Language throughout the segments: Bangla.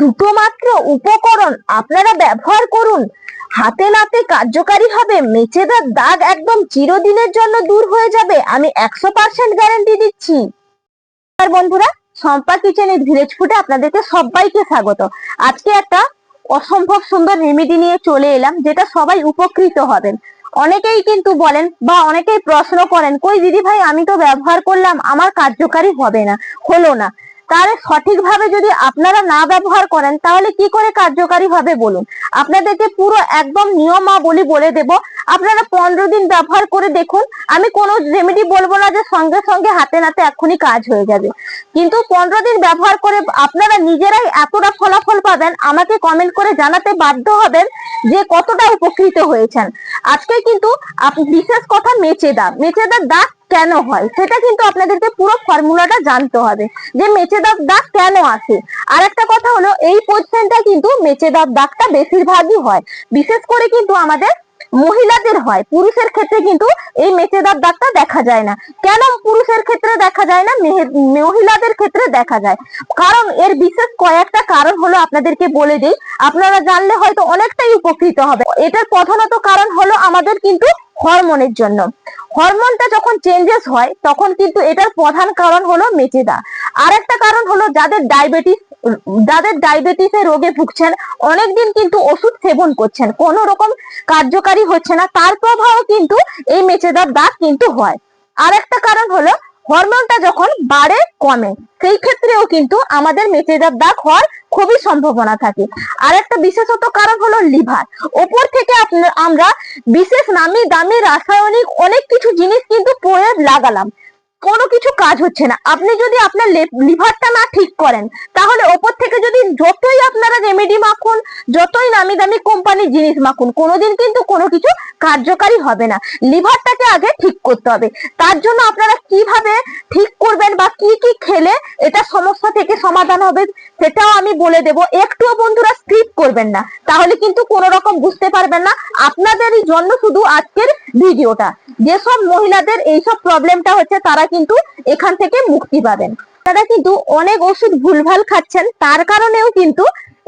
দুটো মাত্র উপকরণ আপনারা ব্যবহার করুন। হাতে নাতে কার্যকারী হবে মেচেদার দাগ একদম চিরদিনের জন্য দূর হয়ে যাবে, আমি একশো পার্সেন্ট গ্যারান্টি দিচ্ছি। আর বন্ধুরা সম্পা কিচেনের ভিলেজ ফুডে আপনাদেরকে সবাইকে স্বাগত। আজকে একটা অসম্ভব সুন্দর রেমেডি নিয়ে চলে এলাম, যেটা সবাই উপকৃত হবেন। অনেকেই কিন্তু বলেন বা অনেকেই প্রশ্ন করেন, কই দিদি ভাই আমি তো ব্যবহার করলাম, আমার কার্যকারী হবে না, হলো না। তাহলে সঠিকভাবে যদি আপনারা না ব্যবহার করেন, তাহলে কি করে কার্যকারী হবে বলুন? আপনাদেরকে পুরো একদম নিয়মাবলী বলে দেব। আপনারা পনেরো দিন ব্যবহার করে দেখুন। আমি কোনো রেমেডি বলব না যে সঙ্গে সঙ্গে হাতে নাতে এক্ষুনি কাজ হয়ে যাবে। কিন্তু পনেরো দিন ব্যবহার করে আপনারা নিজেরাই এতটা ফলাফল পাবেন, আমাকে কমেন্ট করে জানাতে বাধ্য হবেন যে কতটা উপকৃত হয়েছেন। আজকে কিন্তু বিশেষ কথা মেচেদা। মেচেদার দাগ কেন হয়? সেটা কিন্তু আপনাদেরকে পুরো ফর্মুলাটা জানতে হবে যে মেচেদার দাগ কেন আসে? আর একটা কথা হলো, এই পজিশনটা কিন্তু মেচে মেচেদার দাগটা বেশিরভাগই হয়। বিশেষ করে কিন্তু আমাদের মহিলাদের হয়। পুরুষের ক্ষেত্রে কিন্তু এই মেচেদার দাগটা দেখা যায় না। কেন পুরুষের ক্ষেত্রে দেখা যায় না? মেহে- মহিলাদের ক্ষেত্রে দেখা যায়। কারণ এর বিশেষ কয়েকটা কারণ হলো আপনাদেরকে বলে দিই। আপনারা জানলে হয়তো অনেকটাই উপকৃত হবে। এটার প্রধানত কারণ হলো আমাদের কিন্তু হরমোনের জন্য। হরমোনটা যখন চেঞ্জেস হয়, তখন কিন্তু এটার প্রধান কারণ হলো মেচেদা। আর একটা কারণ হলো যাদের ডায়াবেটিস যাদের ডায়াবেটিসের রোগে ভুগছেন, অনেকদিন কিন্তু ওষুধ সেবন করছেন, কোনো রকম কার্যকারী হচ্ছে না, তার প্রভাবও কিন্তু এই মেচেদার দাগ কিন্তু হয়। আর একটা কারণ হলো হরমোনটা যখন বাড়ে, কমে। সেই ক্ষেত্রেও কিন্তু আমাদের মেচেদার দাগ হওয়ার খুবই সম্ভাবনা থাকে। আর একটা বিশেষত কারণ হলো লিভার ওপর থেকে আমরা বিশেষ নামি দামি রাসায়নিক অনেক কিছু জিনিস কিন্তু প্রয়োগ লাগালাম। কোনো কিছু কাজ হচ্ছে না। আপনি যদি আপনার লিভারটা না ঠিক করেন, তাহলে ওপর থেকে যদি যতই আপনারা রেমেডি মাখুন, যতই নামি দামি কোম্পানির জিনিস মাখুন, কোনোদিন কিন্তু কোনো কিছু কার্যকারী হবে না। লিভারটাকে আগে ঠিক করতে হবে। তার জন্য আপনারা কীভাবে ঠিক করবেন বা কি কি খেলে এটা সমস্যা থেকে সমাধান হবে, সেটাও আমি বলে দেব। একটুও বন্ধুরা স্কিপ করবেন না। তাহলে কিন্তু কোনো রকম বুঝতে পারবেন না। আপনাদেরই জন্য শুধু আজকের ভিডিওটা। যেসব মহিলাদের এইসব প্রবলেমটা হচ্ছে, তারা কিন্তু এখান থেকে মুক্তি পাবেন। তারা কিন্তু অনেক ওষুধ ভুলভাল খাচ্ছেন, তার কারণেও কিন্তু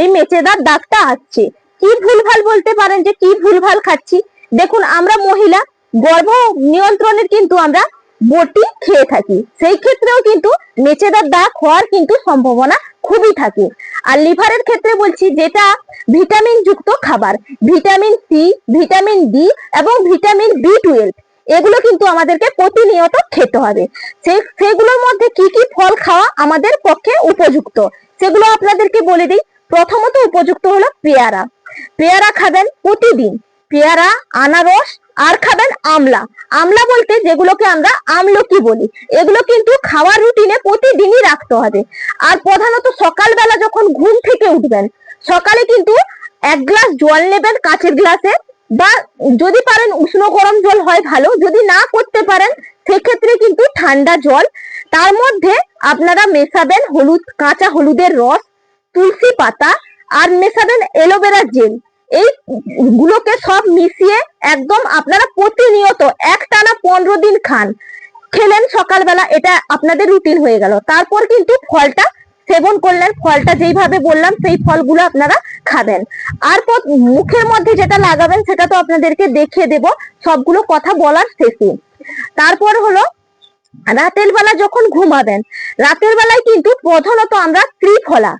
এই মেচেদার দাগটা আসছে। কি ভুলভাল বলতে পারেন যে কি ভুলভাল খাচ্ছি? দেখুন, আমরা মহিলা, গর্ভ নিয়ন্ত্রণের কিন্তু আমরা বটি খেয়ে থাকি। সেই ক্ষেত্রেও কিন্তু মেচেদার দাগ হওয়ার কিন্তু সম্ভাবনা খুবই থাকে। আর লিভারের ক্ষেত্রে বলছি, যেটা ভিটামিন যুক্ত খাবার, ভিটামিন সি, ভিটামিন ডি এবং ভিটামিন বি টুয়েলভ। এগুলো কিন্তু আমাদেরকে প্রতিনিয়ত খেতে হবে। সেগুলোর মধ্যে কি কি ফল খাওয়া আমাদের পক্ষে উপযুক্ত? সেগুলো আপনাদেরকে বলে দিই। প্রথমত উপযুক্ত হলো পেয়ারা। পেয়ারা খাবেন প্রতিদিন। পেয়ারা, আনারস, আর খাবেন আমলা। আমলা বলতে যেগুলোকে আমরা আমলকি বলি। এগুলো কিন্তু খাওয়ার রুটিনে প্রতিদিনই রাখতে হবে। আর প্রধানত সকালবেলা যখন ঘুম থেকে উঠবেন, সকালে কিন্তু এক গ্লাস জল নেবেন কাঁচের গ্লাসে। বা যদি পারেন উষ্ণ গরম জল হয় ভালো, যদি না করতে পারেন, সেক্ষেত্রে কিন্তু ঠান্ডা জল। তার মধ্যে আপনারা মেশাবেন হলুদ, কাঁচা হলুদের রস, তুলসী পাতা, আর মেশাবেন এলোভেরা জেল। এই গুলোকে সব মিশিয়ে একদম আপনারা প্রতিনিয়ত একটানা পনেরো দিন খান। খেলেন সকালবেলা, এটা আপনাদের রুটিন হয়ে গেল। তারপর কিন্তু ফলটা সেবন করলেন। ফলটা যেইভাবে বললাম, সেই ফলগুলো আপনারা খাবেন। আর মুখের মধ্যে যেটা লাগাবেন সেটা তো আপনাদেরকে দেখিয়ে দেব। সবগুলো কথা বলার শেষে। তারপর হলো, রাতের বেলা যখন ঘুমাবেন, রাতের বেলায় কিন্তু প্রধানত আমরা ত্রিফলা।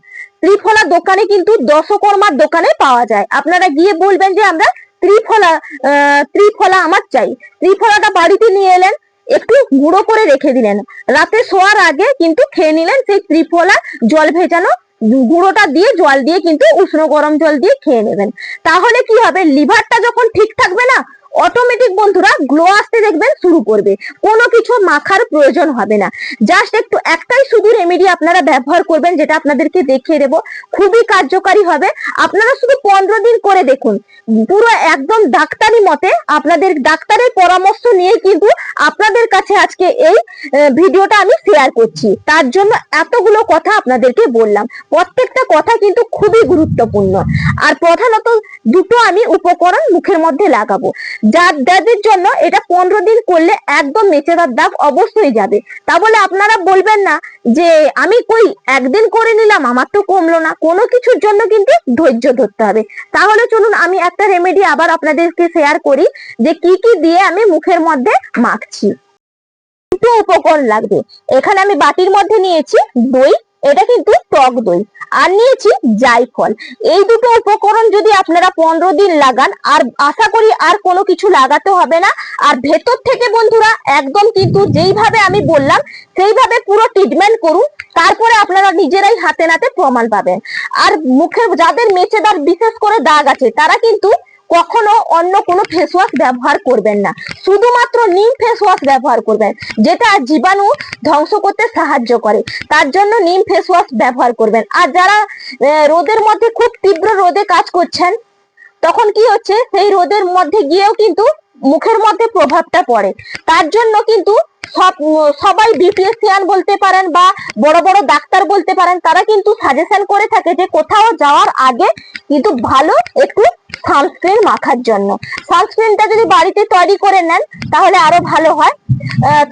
ত্রিফলা দোকানে কিন্তু দশকর্মার দোকানে পাওয়া যায়। আপনারা গিয়ে বলবেন যে আমরা ত্রিফলা ত্রিফলা আমার চাই। ত্রিফলাটা বাড়িতে নিয়ে এলেন, একটু গুঁড়ো করে রেখে দিলেন। রাতে শোয়ার আগে কিন্তু খেয়ে নিলেন সেই ত্রিফলা, জল ভেজানো গুঁড়োটা দিয়ে জল দিয়ে কিন্তু উষ্ণ গরম জল দিয়ে খেয়ে নেবেন। তাহলে কি হবে? লিভারটা যখন ঠিক থাকবে না অটোমেটিক বন্ধুরা গ্লো আসতে দেখবেন, শুরু করবে। কোনো কিছু মাখার প্রয়োজন হবে না। জাস্ট একটু একটাই শুধু রেমেডি আপনারা ব্যবহার করবেন, যেটা আপনাদেরকে দেখিয়ে দেব। খুবই কার্যকারী হবে। আপনারা শুধু পনেরো দিন করে দেখুন। পুরো একদম ডাক্তারি মতে আপনাদের ডাক্তারের পরামর্শ নিয়ে কিন্তু আপনাদের কাছে আজকে এই ভিডিওটা আমি শেয়ার করছি। তার জন্য এতগুলো কথা আপনাদেরকে বললাম। প্রত্যেকটা কথা কিন্তু খুবই গুরুত্বপূর্ণ। আর প্রধানত দুটো আমি উপকরণ মুখের মধ্যে লাগাবো। যার যাদের জন্য এটা পনেরো দিন করলে একদম মেচেদার দাগ অবশ্যই যাবে। তা বলে আপনারা বলবেন না যে আমি কই একদিন করে নিলাম, আমার তো কমলো না। কোনো কিছুর জন্য কিন্তু ধৈর্য ধরতে হবে। তাহলে চলুন আমি একটা রেমেডি আবার আপনাদেরকে শেয়ার করি যে কি কি দিয়ে আমি মুখের মধ্যে মাখছি। দুটো উপকরণ লাগবে। এখানে আমি বাটির মধ্যে নিয়েছি দই এটা কিন্তু টক দই। আর নিয়েছি জায়ফল এই দুটো উপকরণ যদি আপনারা পনেরো দিন লাগান, আর আশা করি আর কোনো কিছু লাগাতে হবে না। আর ভেতর থেকে বন্ধুরা, একদম কিন্তু যেইভাবে আমি বললাম, সেইভাবে পুরো ট্রিটমেন্ট করুন। তারপরে আপনারা নিজেরাই হাতে নাতে প্রমাণ পাবেন। আর মুখে যাদের মেচেদার বিশেষ করে দাগ আছে, তারা কিন্তু কখনো অন্য কোনো ফেস ওয়াশ ব্যবহার করবেন না। শুধুমাত্র নিম ফেস ওয়াশ ব্যবহার করবেন, যেটা জীবাণু ধ্বংস করতে সাহায্য করে। তার জন্য নিম ফেস ওয়াশ ব্যবহার করবেন। আর যারা রোদের মধ্যে খুব তীব্র রোদে কাজ করছেন, তখন কি হচ্ছে? সেই রোদের মধ্যে গিয়েও কিন্তু মুখের মধ্যে প্রভাবটা পড়ে। তার জন্য কিন্তু সব, সবাই বিপিএসসিয়ান বলতে পারেন বা বড় বড় ডাক্তার বলতে পারেন, তারা কিন্তু সাজেশন করে থাকে যে কোথাও যাওয়ার আগে কিন্তু ভালো একটু সানস্ক্রিন মাখার জন্য। সানস্ক্রিনটা যদি বাড়িতে তৈরি করে নেন, তাহলে আরও ভালো হয়।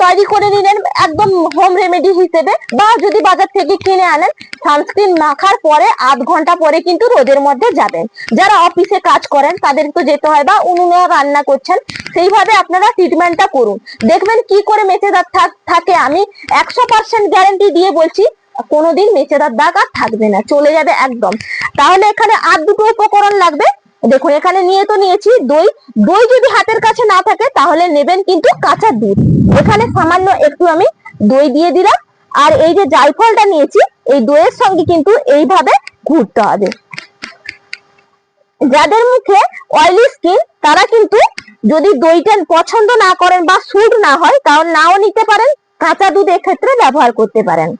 তৈরি করে নিলেন একদম হোম রেমেডি হিসেবে বা যদি বাজার থেকে কিনে আনেন সানস্ক্রিন মাখার পরে আধ ঘণ্টা পরে কিন্তু রোদের মধ্যে যাবেন। যারা অফিসে কাজ করেন তাদের তো যেতে হয় বা উনুনে রান্না করছেন, সেইভাবে আপনারা ট্রিটমেন্টটা করুন। দেখবেন কি করে মেচেদার থাক- আমি একশো পার্সেন্ট গ্যারেন্টি দিয়ে বলছি, কোনোদিন মেচেদার দাগ আর থাকবে না, চলে যাবে একদম। তাহলে এখানে আর দুটো উপকরণ লাগবে। দেখুন, এখানে নিয়ে তো নিয়েছি দই। দই যদি হাতের কাছে না থাকে, তাহলে নেবেন কিন্তু কাঁচা দুধ। এখানে সামান্য একটু আমি দই দিয়ে দিলাম। আর এই যে জায়ফলটা নিয়েছি, এই দইয়ের সঙ্গে কিন্তু এইভাবে ঘুরতে হবে। যাদের মুখে অয়েলি স্কিন তারা কিন্তু যদি দইটা পছন্দ না করেন বা স্যুট না হয়, তাহলে নাও নিতে পারেন, কাঁচা দুধ এক্ষেত্রে ব্যবহার করতে পারেন।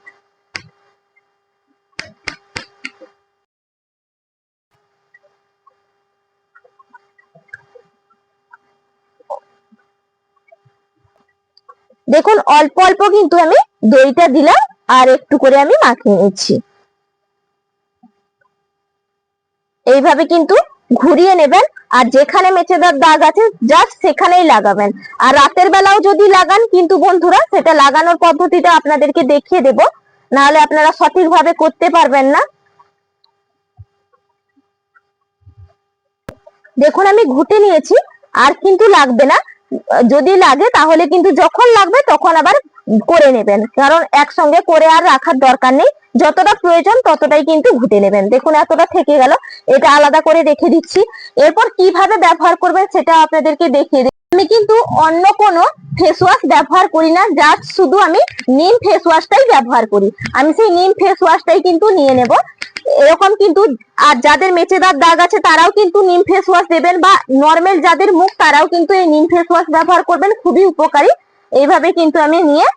দেখুন, অল্প অল্প কিন্তু আমি দইটা দিলাম, আর একটু করে আমি মাখিয়ে নিচ্ছি। এইভাবে কিন্তু ঘুরিয়ে নেবেন আর যেখানে মেচেদার দাগ আছে জাস্ট সেখানেই লাগাবেন। আর রাতের বেলাও যদি লাগান, কিন্তু বন্ধুরা, সেটা লাগানোর পদ্ধতিটা আপনাদেরকে দেখিয়ে দেব। নাহলে আপনারা সঠিকভাবে করতে পারবেন না। দেখুন, আমি ঘুটে নিয়েছি, আর কিন্তু লাগবে না। যদি লাগে, তাহলে কিন্তু যখন লাগবে, তখন আবার করে নেবেন। কারণ একসঙ্গে করে আর রাখার দরকার নেই। যতটা প্রয়োজন ততটাই কিন্তু ঘুটে নেবেন। দেখুন এতটা থেকে গেল। এটা আলাদা করে রেখে দিচ্ছি। এরপর কীভাবে ব্যবহার করবেন সেটা আপনাদেরকে দেখিয়ে দিই। আমি কিন্তু অন্য কোনো ফেস ওয়াশ ব্যবহার করি না। জাস্ট শুধু আমি নিম ফেস ওয়াশটাই ব্যবহার করি। আমি সেই নিম ফেস ওয়াশটাই কিন্তু নিয়ে নেব। এরকম কিন্তু আর যাদের মেচেদার দাগ আছে তারাও কিন্তু নিম ফেস ওয়াশ দেবেন বা নর্মাল যাদের মুখ তারাও কিন্তু এই নিম ফেস ওয়াশ ব্যবহার করবেন। খুবই উপকারী। এইভাবে কিন্তু আমি নিয়ে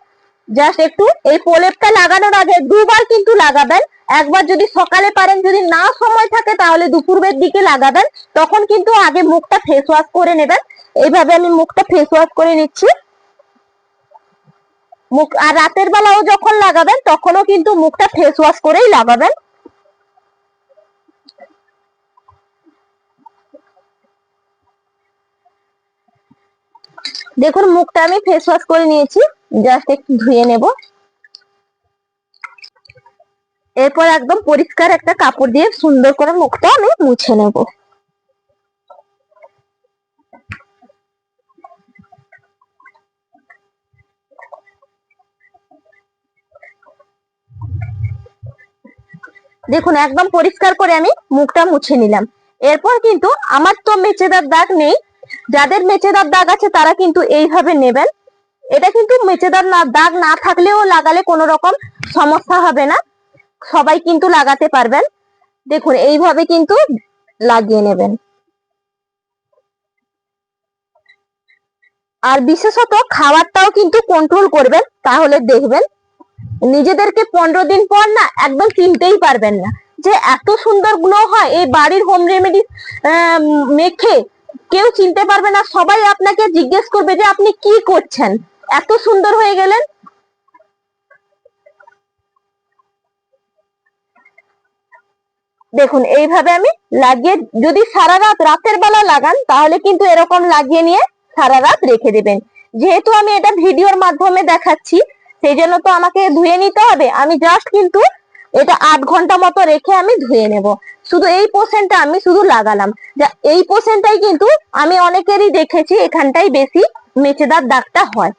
জাস্ট একটু এই প্রলেপটা লাগানোর আগে দুবার কিন্তু লাগাবেন। একবার যদি সকালে পারেন, যদি না সময় থাকে, তাহলে দুপুরের দিকে লাগাবেন। তখন কিন্তু আগে মুখটা ফেস ওয়াশ করে নেবেন। এইভাবে আমি মুখটা ফেস ওয়াশ করে নিচ্ছি। মুখ আর রাতের বেলাও যখন লাগাবেন, তখনও কিন্তু মুখটা ফেস ওয়াশ করেই লাগাবেন। দেখুন, মুখটা আমি ফেস ওয়াশ করে নিয়েছি। জাস্ট একটু ধুয়ে নেব। এরপর একদম পরিষ্কার একটা কাপড় দিয়ে সুন্দর করে মুখটা আমি মুছে নেব। দেখুন, একদম পরিষ্কার করে আমি মুখটা মুছে নিলাম। এরপর কিন্তু আমার তো মেচেদার দাগ নেই যাদের মেচেদার দাগ আছে তারা কিন্তু এইভাবে নেবেন। এটা কিন্তু মেচেদার না দাগ না থাকলেও লাগালে কোনো রকম সমস্যা হবে না। সবাই কিন্তু লাগাতে পারবেন। দেখুন, এইভাবে কিন্তু লাগিয়ে নেবেন। আর বিশেষত খাবারটাও কিন্তু কন্ট্রোল করবেন, তাহলে দেখবেন নিজেদেরকে পনেরো দিন পর না একদম চিনতেই পারবেন না যে এত সুন্দর গ্লো হয়। এই বাড়ির হোম রেমেডি মেখে কেউ চিনতে পারবে না, সবাই আপনাকে জিজ্ঞেস করবে যে আপনি কি করছেন। এত সুন্দর হয়ে গেলেন। দেখুন, এইভাবে আমি লাগিয়ে, যদি সারা রাত রাতের বেলা লাগান, তাহলে কিন্তু এরকম লাগিয়ে নিয়ে সারা রাত রেখে দেবেন। যেহেতু আমি এটা ভিডিওর মাধ্যমে দেখাচ্ছি, সেই জন্য তো আমাকে ধুয়ে নিতে হবে। আমি জাস্ট কিন্তু এটা আধ ঘণ্টা মতো রেখে আমি ধুয়ে নেব। শুধু এই পোর্শনটা আমি শুধু লাগালাম। এই পোর্শনটাই কিন্তু আমি অনেকেরই দেখেছি, এখানটাই বেশি মেচেদার দাগটা হয়।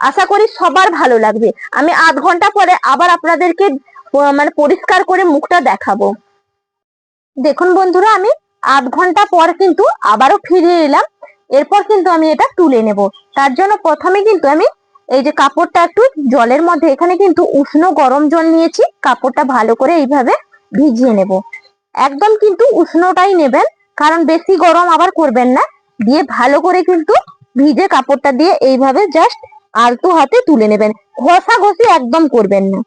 আশা করি সবার ভালো লাগবে। আমি আধ ঘণ্টা পরে আবার আপনাদেরকে মানে পরিষ্কার করে মুখটা দেখাবো। দেখুন বন্ধুরা, আমি আধ ঘণ্টা পর কিন্তু আবারও ফিরে এলাম। এরপর কিন্তু আমি এটা তুলে নেব। তার জন্য প্রথমে কিন্তু আমি এই যে কাপড়টা একটু জলের মধ্যে, এখানে কিন্তু উষ্ণ গরম জল নিয়েছি, কাপড়টা ভালো করে এইভাবে ভিজিয়ে নেব। একদম কিন্তু উষ্ণটাই নেবেন, কারণ বেশি গরম আবার করবেন না। দিয়ে ভালো করে কিন্তু ভিজে কাপড়টা দিয়ে এইভাবে জাস্ট আলতু হাতে তুলে নেবেন। ঘষা ঘষি একদম করবেন না।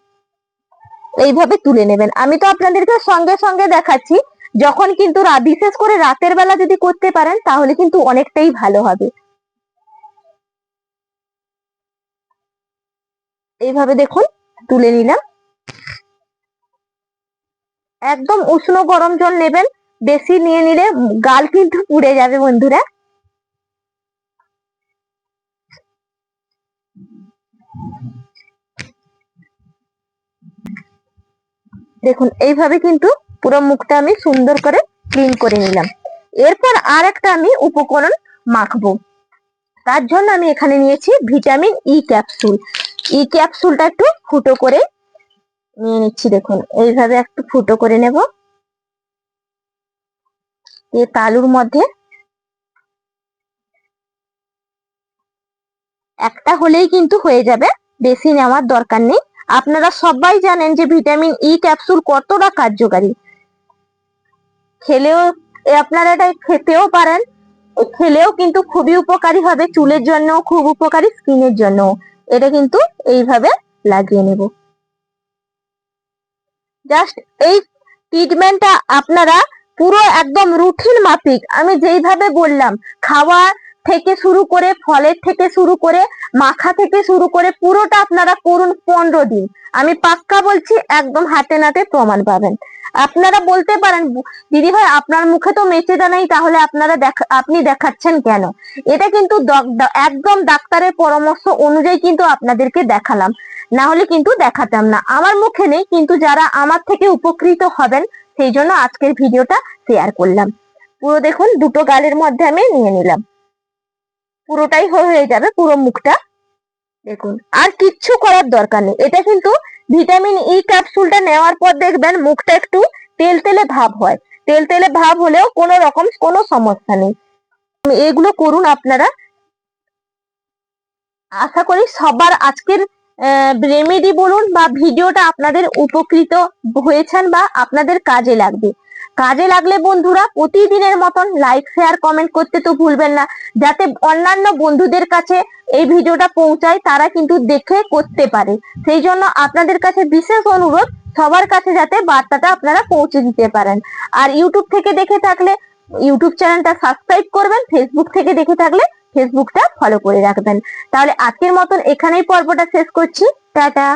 এইভাবে তুলে নেবেন। আমি তো আপনাদেরকে সঙ্গে সঙ্গে দেখাচ্ছি, যখন কিন্তু বিশেষ করে রাতের বেলা যদি করতে পারেন, তাহলে কিন্তু অনেকটাই ভালো হবে। এইভাবে দেখুন, তুলে নিলাম। একদম উষ্ণ গরম জল নেবেন, বেশি নিয়ে নিলে গাল কিন্তু পুড়ে যাবে বন্ধুরা। দেখুন, এইভাবে কিন্তু পুরো মুখটা আমি সুন্দর করে ক্লিন করে নিলাম। এরপর আর একটা আমি উপকরণ মাখবো। তার জন্য আমি এখানে নিয়েছি ভিটামিন ই ক্যাপসুল ই ক্যাপসুলটা একটু ফুটো করে নিয়ে নিচ্ছি, দেখুন। এইভাবে একটু ফুটো করে নেব। এই তালুর মধ্যে একটা হলেই কিন্তু হয়ে যাবে, বেশি নেওয়ার দরকার নেই। আপনারা সবাই জানেন যে ভিটামিন ই ক্যাপসুল কতটা কার্যকারী। খেলেও আপনারা এটা খেতেও পারেন। খেলেও কিন্তু খুবই উপকারী হবে, চুলের জন্য খুব উপকারী, স্কিনের জন্য এটা কিন্তু এইভাবে লাগিয়ে নেব। জাস্ট এই ট্রিটমেন্টটা আপনারা পুরো একদম রুটিন মাফিক, আমি যেইভাবে বললাম খাওয়া থেকে শুরু করে, ফলের থেকে শুরু করে, মাখা থেকে শুরু করে, পুরোটা আপনারা করুন পনেরো দিন। আমি পাক্কা বলছি, একদম হাতে নাতে প্রমাণ পাবেন। আপনারা বলতে পারেন দিদি ভাই, আপনার মুখে তো মেচেদা নেই, তাহলে আপনারা আপনি দেখাচ্ছেন কেন? এটা কিন্তু একদম ডাক্তারের পরামর্শ অনুযায়ী কিন্তু আপনাদেরকে দেখালাম। না হলে কিন্তু দেখাতাম না। আমার মুখে নেই, কিন্তু যারা আমার থেকে উপকৃত হবেন, সেই জন্য আজকের ভিডিওটা শেয়ার করলাম। পুরো দেখুন, দুটো গালের মধ্যে আমি নিয়ে নিলাম। পুরোটাই হয়ে যাবে পুরো মুখটা। দেখুন, আর কিচ্ছু করার দরকার নেই। এটা কিন্তু ভিটামিন ই ক্যাপসুলটা নেওয়ার পর দেখবেন মুখটা একটু তেল তেলে ভাব হয়। তেল তেলে ভাব হলেও কোনো রকম কোনো সমস্যা নেই। এগুলো করুন আপনারা। আশা করি সবার আজকের রেমেডি বলুন বা ভিডিওটা আপনাদের উপকৃত হয়েছেন বা আপনাদের কাজে লাগবে। কাজে লাগলে বন্ধুরা প্রতিদিনের মতন লাইক শেয়ার কমেন্ট করতে তো ভুলবেন না। যাতে অন্যান্য বন্ধুদের কাছে এই ভিডিওটা পৌঁছায়, তারা কিন্তু দেখে করতে পারে। সেই জন্য আপনাদের কাছে বিশেষ অনুরোধ, সবার কাছে যাতে বার্তাটা আপনারা পৌঁছে দিতে পারেন। আর ইউটিউব থেকে দেখে থাকলে ইউটিউব চ্যানেলটা সাবস্ক্রাইব করবেন ফেসবুক থেকে দেখে থাকলে ফেসবুকটা ফলো করে রাখবেন। তাহলে আজকের মতন এখানেই পর্বটা শেষ করছি। টাটা!